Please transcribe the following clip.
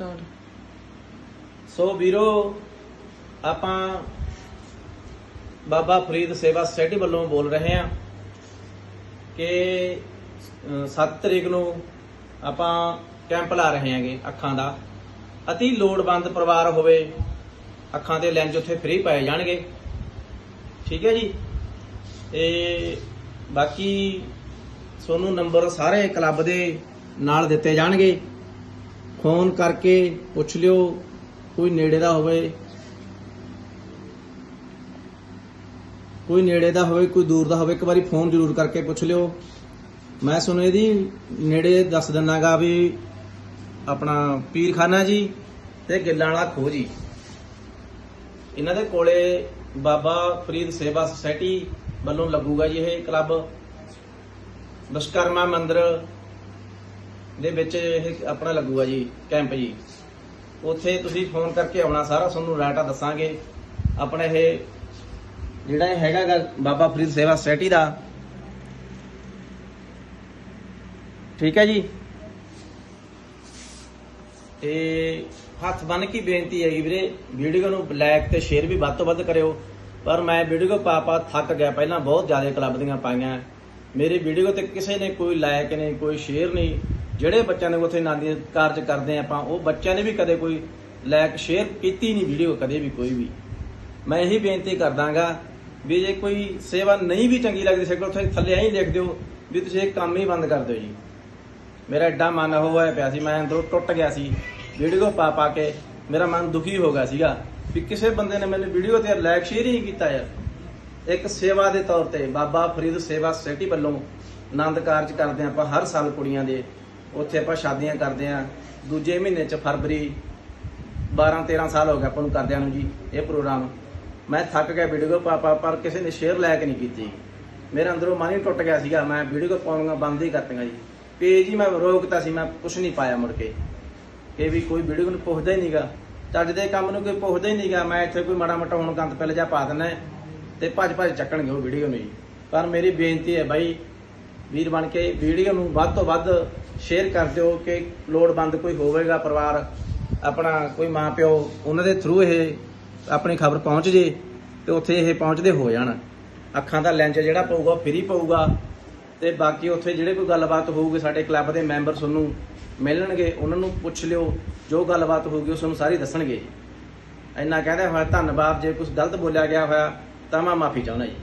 Start ਸੋ ਵੀਰੋ, ਆਪਾਂ ਬਾਬਾ ਫਰੀਦ ਸੇਵਾ ਸੋਸਾਇਟੀ ਵੱਲੋਂ ਬੋਲ ਰਹੇ ਹਾਂ ਕਿ 7 ਤਰੀਕ ਨੂੰ ਆਪਾਂ ਕੈਂਪ ਲਾ ਰਹੇ ਹਾਂਗੇ ਅੱਖਾਂ ਦਾ। ਅਤੀ ਲੋੜਵੰਦ ਪਰਿਵਾਰ ਹੋਵੇ, ਅੱਖਾਂ ਦੇ ਲੈਂਸ ਉੱਥੇ ਫ੍ਰੀ ਪਾਏ ਜਾਣਗੇ। ਠੀਕ ਹੈ ਜੀ? ਤੇ ਬਾਕੀ ਤੁਹਾਨੂੰ ਨੰਬਰ ਸਾਰੇ ਕਲੱਬ ਦੇ ਨਾਲ ਦਿੱਤੇ ਜਾਣਗੇ। ਫੋਨ ਕਰਕੇ ਪੁੱਛ ਲਿਓ, ਕੋਈ ਨੇੜੇ ਦਾ ਹੋਵੇ। ਕੋਈ ਨੇੜੇ ਦਾ ਹੋਵੇ, ਕੋਈ ਦੂਰ ਦਾ ਹੋਵੇ, ਇੱਕ ਵਾਰੀ ਫੋਨ ਜ਼ਰੂਰ ਕਰਕੇ ਪੁੱਛ ਲਿਓ। ਮੈਂ ਸੁਣੋ ਇਹਦੀ ਨੇੜੇ ਦੱਸ ਦਿੰਨਾਗਾ ਵੀ ਆਪਣਾ ਪੀਰਖਾਨਾ ਜੀ ਤੇ ਗਿੱਲਾਂ ਵਾਲਾ ਖੋਹ ਜੀ। ਇਹਨਾਂ ਦੇ ਕੋਲੇ ਬਾਬਾ ਫਰੀਦ ਸੇਵਾ ਸੁਸਾਇਟੀ ਵੱਲੋਂ ਲੱਗੂਗਾ ਜੀ ਇਹ ਕਲੱਬ। ਵਿਸ਼ਕਰਮਾ ਮੰਦਿਰ ਦੇ ਵਿੱਚ ਇਹ ਆਪਣਾ ਲੱਗੂਗਾ ਜੀ, ਕੈਂਪ ਜੀ। ਉੱਥੇ ਤੁਸੀਂ ਫੋਨ ਕਰਕੇ ਆਉਣਾ, ਸਾਰਾ ਤੁਹਾਨੂੰ ਰਾਇਟਾ ਦੱਸਾਂਗੇ। ਆਪਣਾ ਇਹ ਜਿਹੜਾ ਇਹ ਹੈਗਾ ਬਾਬਾ ਫਰੀਦ ਸੇਵਾ ਸੁਸਾਇਟੀ ਦਾ। ਠੀਕ ਹੈ ਜੀ? ਤੇ ਹੱਥ ਬੰਨ ਕੇ ਬੇਨਤੀ ਹੈਗੀ ਵੀਰੇ ਵੀਡੀਓ ਨੂੰ ਲਾਈਕ ਤੇ ਸ਼ੇਅਰ ਵੀ ਵੱਧ ਤੋਂ ਵੱਧ ਕਰਿਓ। ਪਰ ਮੈਂ ਵੀਡੀਓ ਪਾ ਪਾ ਥੱਕ ਗਿਆ, ਪਹਿਲਾਂ ਬਹੁਤ ਜ਼ਿਆਦਾ ਕਲੱਬ ਦੀਆਂ ਪਾਈਆਂ। ਮੇਰੀ ਵੀਡੀਓ ਤੇ ਕਿਸੇ ਨੇ ਕੋਈ ਲਾਇਕ ਨਹੀਂ, ਕੋਈ ਸ਼ੇਅਰ ਨਹੀਂ। ਜਿਹੜੇ ਬੱਚਿਆਂ ਨੇ ਉੱਥੇ ਨਾਂਦੀ ਕਾਰਜ ਕਰਦੇ ਆਪਾਂ, ਉਹ ਬੱਚਿਆਂ ਨੇ ਵੀ ਕਦੇ ਕੋਈ ਲਾਇਕ ਸ਼ੇਅਰ ਕੀਤੀ ਨਹੀਂ ਵੀਡੀਓ ਕਦੇ ਵੀ ਕੋਈ ਵੀ। ਮੈਂ ਇਹੀ ਬੇਨਤੀ ਕਰਦਾਗਾ ਵੀ ਜੇ ਕੋਈ ਸੇਵਾ ਨਹੀਂ ਵੀ ਚੰਗੀ ਲੱਗਦੀ ਸਾਡੇ ਉੱਥੇ ਥੱਲੇ ਐਂ ਲਿਖ ਦਿਓ ਵੀ ਤੁਸੀਂ ਇਹ ਕੰਮ ਹੀ ਬੰਦ ਕਰ ਦਿਓ ਜੀ। ਮੇਰਾ ਐਡਾ ਮਨ ਉਹ ਹੋਇਆ ਪਿਆ ਸੀ, ਮੈਂ ਅੰਦਰੋਂ ਟੁੱਟ ਗਿਆ ਸੀ। ਵੀਡੀਓ ਪਾ ਪਾ ਕੇ ਮੇਰਾ ਮਨ ਦੁਖੀ ਹੋ ਗਿਆ ਸੀਗਾ ਵੀ ਕਿਸੇ ਬੰਦੇ ਨੇ ਮੈਨੂੰ ਵੀਡੀਓ ਤੇ ਲਾਇਕ ਸ਼ੇਅਰ ਹੀ ਨਹੀਂ ਕੀਤਾ ਯਾਰ। ਇੱਕ ਸੇਵਾ ਦੇ ਤੌਰ ਤੇ ਬਾਬਾ ਫਰੀਦ ਸੇਵਾ ਸੁਸਾਇਟੀ ਵੱਲੋਂ ਆਨੰਦ ਕਾਰਜ ਕਰਦੇ ਹਾਂ ਆਪਾਂ, ਹਰ ਸਾਲ ਕੁੜੀਆਂ ਦੇ। ਉੱਥੇ ਆਪਾਂ ਸ਼ਾਦੀਆਂ ਕਰਦੇ ਹਾਂ। ਦੂਜੇ ਮਹੀਨੇ ਚ ਫਰਵਰੀ 12 13 ਸਾਲ ਹੋ ਗਏ ਆਪਾਂ ਨੂੰ ਕਰਦਿਆਂ ਨੂੰ ਜੀ, ਇਹ ਪ੍ਰੋਗਰਾਮ। ਮੈਂ ਥੱਕ ਗਿਆ ਵੀਡੀਓ ਪਾਪਾ ਪਰ ਕਿਸੇ ਨੇ ਸ਼ੇਅਰ ਲਾਇਕ ਨਹੀਂ ਕੀਤੀ। ਮੇਰੇ ਅੰਦਰੋਂ ਮਨ ਹੀ ਟੁੱਟ ਗਿਆ ਸੀਗਾ, ਮੈਂ ਵੀਡੀਓ ਪਾਉਣੀਆਂ ਬੰਦ ਹੀ ਕਰਤੀਆਂ ਜੀ। ਪੇਜ ਹੀ ਮੈਂ ਰੋਕਤਾ ਸੀ, ਮੈਂ ਕੁਝ ਨਹੀਂ ਪਾਇਆ ਮੁੜ ਕੇ। ਕਿ ਵੀ ਕੋਈ ਵੀਡੀਓ ਨੂੰ ਪੁੱਛਦਾ ਹੀ ਨਹੀਂਗਾ ਚੱਜ ਦੇ ਕੰਮ ਨੂੰ ਕੋਈ ਪੁੱਛਦਾ ਹੀ ਨਹੀਂਗਾ ਮੈਂ ਇੱਥੇ ਕੋਈ ਮਾੜਾ ਮੋਟਾ ਹੁਣ ਗੰਦ ਪਹਿਲੇ ਜਾ ਪਾ ਦਿੰਦਾ। ਤੇ ਭੱਜ ਭੱਜ ਚੱਕਣਗੇ ਉਹ ਵੀਡੀਓ ਨੂੰ ਜੀ ਪਰ ਮੇਰੀ ਬੇਨਤੀ ਹੈ ਬਾਈ, ਵੀਰ ਬਣ ਕੇ ਵੀਡੀਓ ਨੂੰ ਵੱਧ ਤੋਂ ਵੱਧ ਸ਼ੇਅਰ ਕਰ ਦਿਓ ਕਿ ਲੋੜਵੰਦ ਕੋਈ ਹੋਵੇਗਾ ਪਰਿਵਾਰ, ਆਪਣਾ ਕੋਈ ਮਾਂ ਪਿਓ ਉਹਨਾਂ ਦੇ ਥਰੂ ਇਹ ਆਪਣੀ ਖਬਰ ਪਹੁੰਚ ਜੇ ਤੇ ਉੱਥੇ ਇਹ ਪਹੁੰਚਦੇ ਹੋ ਜਾਣ। ਅੱਖਾਂ ਦਾ ਲੈਂਸ ਜਿਹੜਾ ਪਊਗਾ ਫਰੀ ਪਊਗਾ ਤੇ ਬਾਕੀ ਉੱਥੇ ਜਿਹੜੇ ਕੋਈ ਗੱਲਬਾਤ ਹੋਊਗੀ ਸਾਡੇ ਕਲੱਬ ਦੇ ਮੈਂਬਰ ਤੁਹਾਨੂੰ ਮਿਲਣਗੇ, ਉਹਨਾਂ ਨੂੰ ਪੁੱਛ ਲਿਓ, ਜੋ ਗੱਲਬਾਤ ਹੋਊਗੀ ਉਹ ਤੁਹਾਨੂੰ ਸਾਰੀ ਦੱਸਣਗੇ। ਇੰਨਾ ਕਹਿੰਦਾ ਹੋਇਆ, ਧੰਨਵਾਦ, ਜੇ ਕੁਝ ਗਲਤ ਬੋਲਿਆ ਗਿਆ ਹੋਇਆ ਤਾਂ ਮੈਂ ਮਾਫੀ ਚਾਹੁੰਦਾ ਜੀ